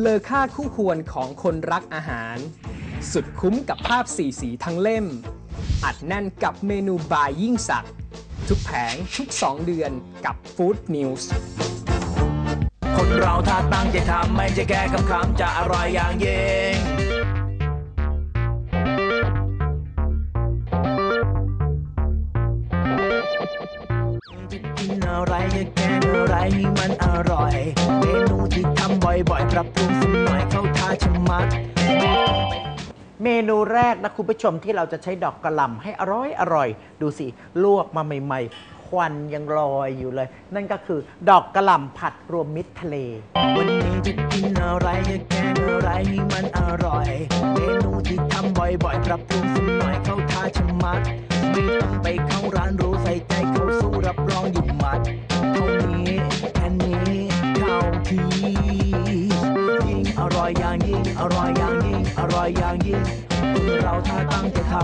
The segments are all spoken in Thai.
เลอค่าคู่ควรของคนรักอาหาร สุดคุ้มกับภาพสีสีทั้งเล่ม อัดแน่นกับเมนูบายยิ่งสัก ทุกแผงทุก 2 เดือนกับฟู้ดนิวส์คนเราถ้าตั้งใจทำไม่ใช่แค่คำคำๆจะอร่อยอย่างยิ่ง กินอะไรจะแกงอะไรให้มันอร่อย เมนูที่ทำบ่อยๆปรับปรุงสักหน่อยเข้าท่าชะมัด เมนูแรกนะคุณผู้ชมที่เราจะใช้ดอกกระหล่ำให้อร่อยอร่อย ดูสิ ลวกมาใหม่ๆ ควันยังลอยอยู่เลย นั่นก็คือดอกกระหล่ำผัดรวมมิตรทะเล วันนี้จะกินอะไรจะแกงอะไรให้มันอร่อย เมนูที่ทำบ่อยๆปรับปรุงสักหน่อยเข้าท่าชะมัด ไม่ต้องไปเข้าร้านรู้ใส่ใจ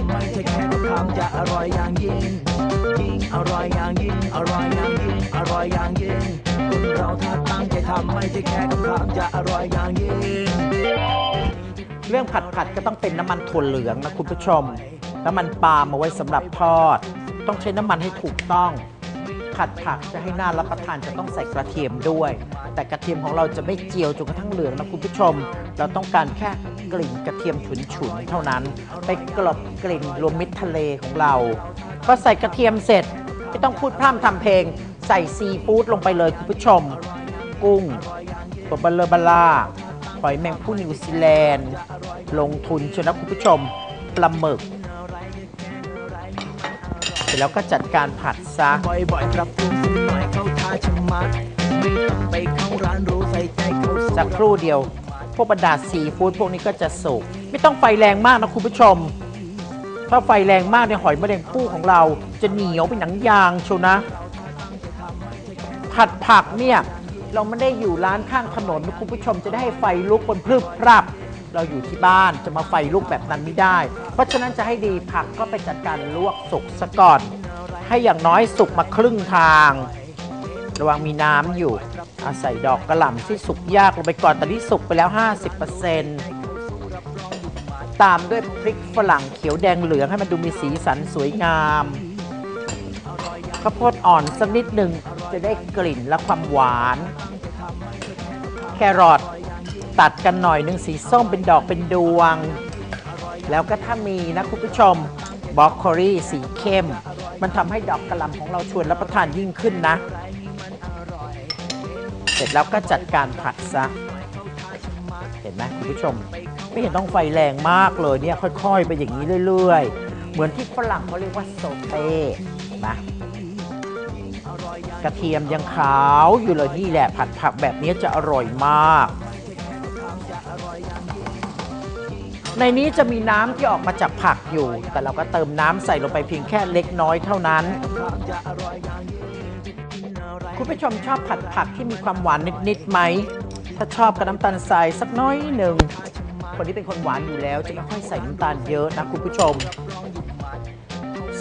ำไม่ใช่แค่คำจะอร่อยอย่างยิ่งยิ่งอร่อยอย่างยิ่งอร่อยอย่างยิ่งอร่อยอย่างยิ่งคนเราถ้าตั้งใจทำไม่ใช่แค่คำจะอร่อยอย่างยิ่งเรื่องผัดผัดก็ต้องเป็นน้ำมันถั่วเหลืองนะคุณผู้ชม น้ำมันปาล์มเอาไว้สำหรับทอด ต้องใช้น้ำมันให้ถูกต้อง ผัดผักจะให้น่ารับประทานจะต้องใส่กระเทียมด้วย แต่กระเทียมของเราจะไม่เจียวจนกระทั่งเหลืองนะคุณผู้ชม เราต้องการแค่กลิ่นกระเทียมฉุนๆเท่านั้น ไปกลบกลิ่นรวมมิตรทะเลของเราพอใส่กระเทียมเสร็จไม่ต้องพูดพร่ำทำเพลง ใส่ซีฟู้ดลงไปเลยคุณผู้ชม กุ้งตัวเบลเลอร์บลาหอยแมงผู้นิวซีแลนด์ ลงทุนชวนะคุณผู้ชมปลาหมึก ร็จแล้วก็จัดการผัดซะ บ่อยๆปรับปรุงสักหน่อยเข้าท่าชะมัดไม่ต้องไปเข้าร้านรู้ใส่ใจเข้าสู้สักครู่เดียว พวกบรรดาซีฟู้ดพวกนี้ก็จะสุก ไม่ต้องไฟแรงมากนะคุณผู้ชม ถ้าไฟแรงมากเนี่ยหอยแมลงภู่ของเรา จะเหนียวเป็นหนังยางโชนะ ผัดผักเนี่ย เราไม่ได้อยู่ร้านข้างถนนนะคุณผู้ชมจะได้ให้ไฟลุกบนพรึบพรับ เราอยู่ที่บ้านจะมาไฟลุกแบบนั้นไม่ได้ เพราะฉะนั้นจะให้ดีผักก็ไปจัดการลวกสุกซะก่อน ให้อย่างน้อยสุกมาครึ่งทาง ระวังมีน้ำอยู่ อาศัยดอกกระหล่ำที่สุกยากลงไปก่อนตอนนี้สุกไปแล้ว 50%ตามด้วยพริกฝรั่งเขียวแดงเหลืองให้มันดูมีสีสันสวยงามข้าวโพดอ่อนสักนิดหนึ่งจะได้กลิ่นและความหวาน แครอท ตัดกันหน่อยหนึ่งสีส้มเป็นดอกเป็นดวง แล้วก็ถ้ามีนะคุณผู้ชมบล็อกโคลี่สีเข้ม มันทำให้ดอกกระหล่ำของเราชวนรับประทานยิ่งขึ้นนะ เสร็จแล้วก็จัดการผัดซะ เห็นไหมคุณผู้ชม ไม่เห็นต้องไฟแรงมากเลยเนี่ยค่อยๆ ไปอย่างนี้เรื่อยๆ เหมือนที่ฝรั่งเขาเรียกว่าโซเต้เห็นไหมกระเทียมยังขาวอยู่เลยนี่แหละผัดผักแบบนี้จะอร่อยมาก ในนี้จะมีน้ำที่ออกมาจากผักอยู่ แต่เราก็เติมน้ำใส่ลงไปเพียงแค่เล็กน้อยเท่านั้น คุณผู้ชมชอบผัดผักที่มีความหวานนิดๆไหม ถ้าชอบกับน้ำตาลทรายสักน้อยหนึ่ง คนที่เป็นคนหวานอยู่แล้วจะไม่ค่อยใส่น้ำตาลเยอะนะคุณผู้ชม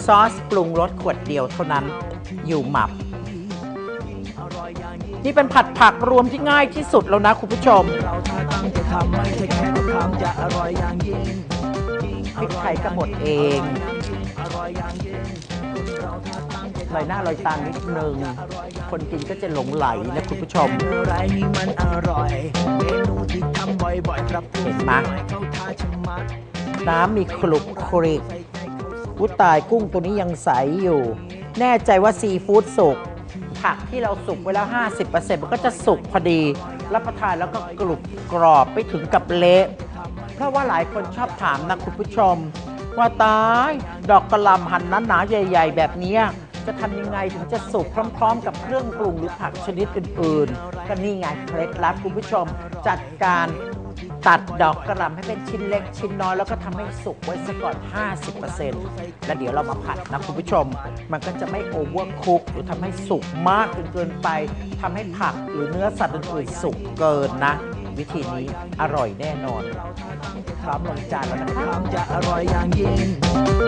ซอสปรุงรสขวดเดียวเท่านั้น อยู่หมับ นี่เป็นผัดผักรวมที่ง่ายที่สุดแล้วนะคุณผู้ชม เราถ้าตั้งใจทำไม่ใช่แค่คำจะอร่อยอย่างยิ่งพริกไทยก็หมดเองอร่อยอย่างยิ่งลอยหน้าลอยตานิดนึง คนกินก็จะหลงไหลนะคุณผู้ชมอะไรให้มันอร่อยเมนูที่ทำบ่อยๆปรับปรุงเห็นไหมสักน่อยเข้าท่าชะมัดน้ำมีคลุกคลิกวุ้ตายกุ้งตัวนี้ยังใสอยู่ แน่ใจว่าซีฟู้ดสุก ผักที่เราสุกไว้แล้ว 50%มันก็จะสุกพอดี รับประทานแล้วก็กรุบกรอบไปถึงกับเละเพ ราะว่าหลายคนชอบถามนะคุณผู้ชม ว่าตายดอกกระหลำหั่นหนาๆใหญ่ ๆ แบบนี้จะทำยังไงถึงจะสุกพร้อม ๆ กับเครื่องปรุงหรือผักชนิดอื่นๆ ก็นี่ไงเคล็ดลับคุณผู้ชม จัดการตัดดอกกระหล่ำให้เป็นชิ้นเล็กชิ้นน้อยแล้วก็ทำให้สุกไว้ซะก่อน 50%แล้วเดี๋ยวเรามาผัดนะคุณผู้ชม มันก็จะไม่โอเวอร์คุกหรือทำให้สุกมากจนเกินไปทำให้ผักหรือเนื้อสัตว์อื่นๆสุกเกินนะ วิธีนี้อร่อยแน่นอน พร้อมลงจานแล้วนะคะคำจะอร่อยอย่างยิ่ง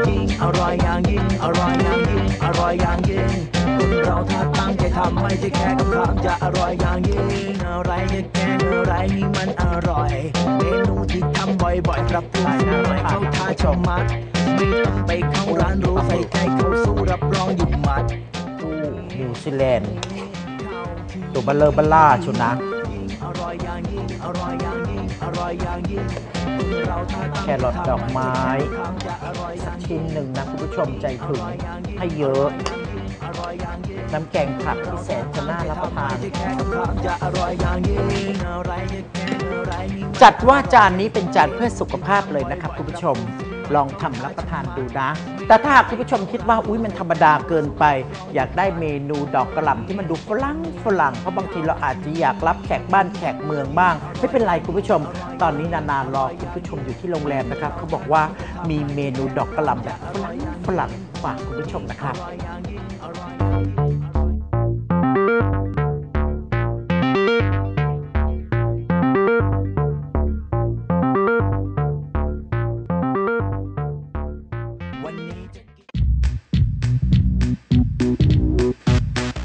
ยิ่งอร่อยอย่างยิ่งอร่อยอย่างยิ่งอร่อยอย่างยิ่งคนเราถ้าตั้งใจทำไม่ใช่แค่คำคำจะอร่อยอย่างยิ่งอะไรจะแกงอะไรให้มันอร่อยเมนูที่ทำบ่อยๆปรับปรุงสักหน่อยเข้าท่าชะมัดไม่ต้องไปเข้าร้านรู้ใส่ใจเขาสู้รับรองอยู่หมัดตู้นิวซีแลนด์ตัวเบลเลอร์เบลล่าชุนะ อร่อยอย่างยิ่งอร่อยอย่างยิ่งอร่อยอย่างยิ่งเราถ้าตั้งแครอทดอกไม้ทำจะอร่อยอย่างยิ่งชิ้นหนึ่งนะคุณผู้ชมใจถึงให้เยอะอร่อยอย่างยิ่งน้ำแกงผักที่แสนจะน่ารับประทานที่แค่คำจะอร่อยอย่างยิ่งอะไรจะแกงอะไรให้มันจัดว่าจานนี้เป็นจานเพื่อสุขภาพเลยนะครับคุณผู้ชม ลองทำรับประทานดูนะ แต่ถ้าหากคุณผู้ชมคิดว่าอุ้ยมันธรรมดาเกินไป อยากได้เมนูดอกกระหล่ำที่มันดูฝรั่งฝรั่งเพราะบางทีเราอาจจะอยากรับแขกบ้านแขกเมืองบ้าง ไม่เป็นไรคุณผู้ชม ตอนนี้นานๆรอคุณผู้ชมอยู่ที่โรงแรมนะครับเขาบอกว่ามีเมนูดอกกระหล่ำแบบฝรั่งฝรั่งฝากคุณผู้ชมนะครับ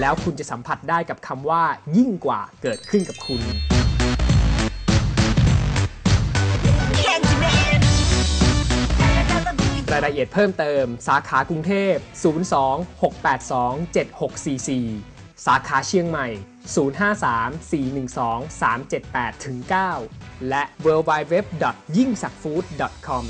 แล้วคุณจะสัมผัสได้กับคำว่า ยิ่งกว่าเกิดขึ้นกับคุณ รายละเอียดเพิ่มเติม สาขากรุงเทพ 02-682-7644 สาขาเชียงใหม่ 053-412-378-9 และ w w w y i n g s a k f o o d c o m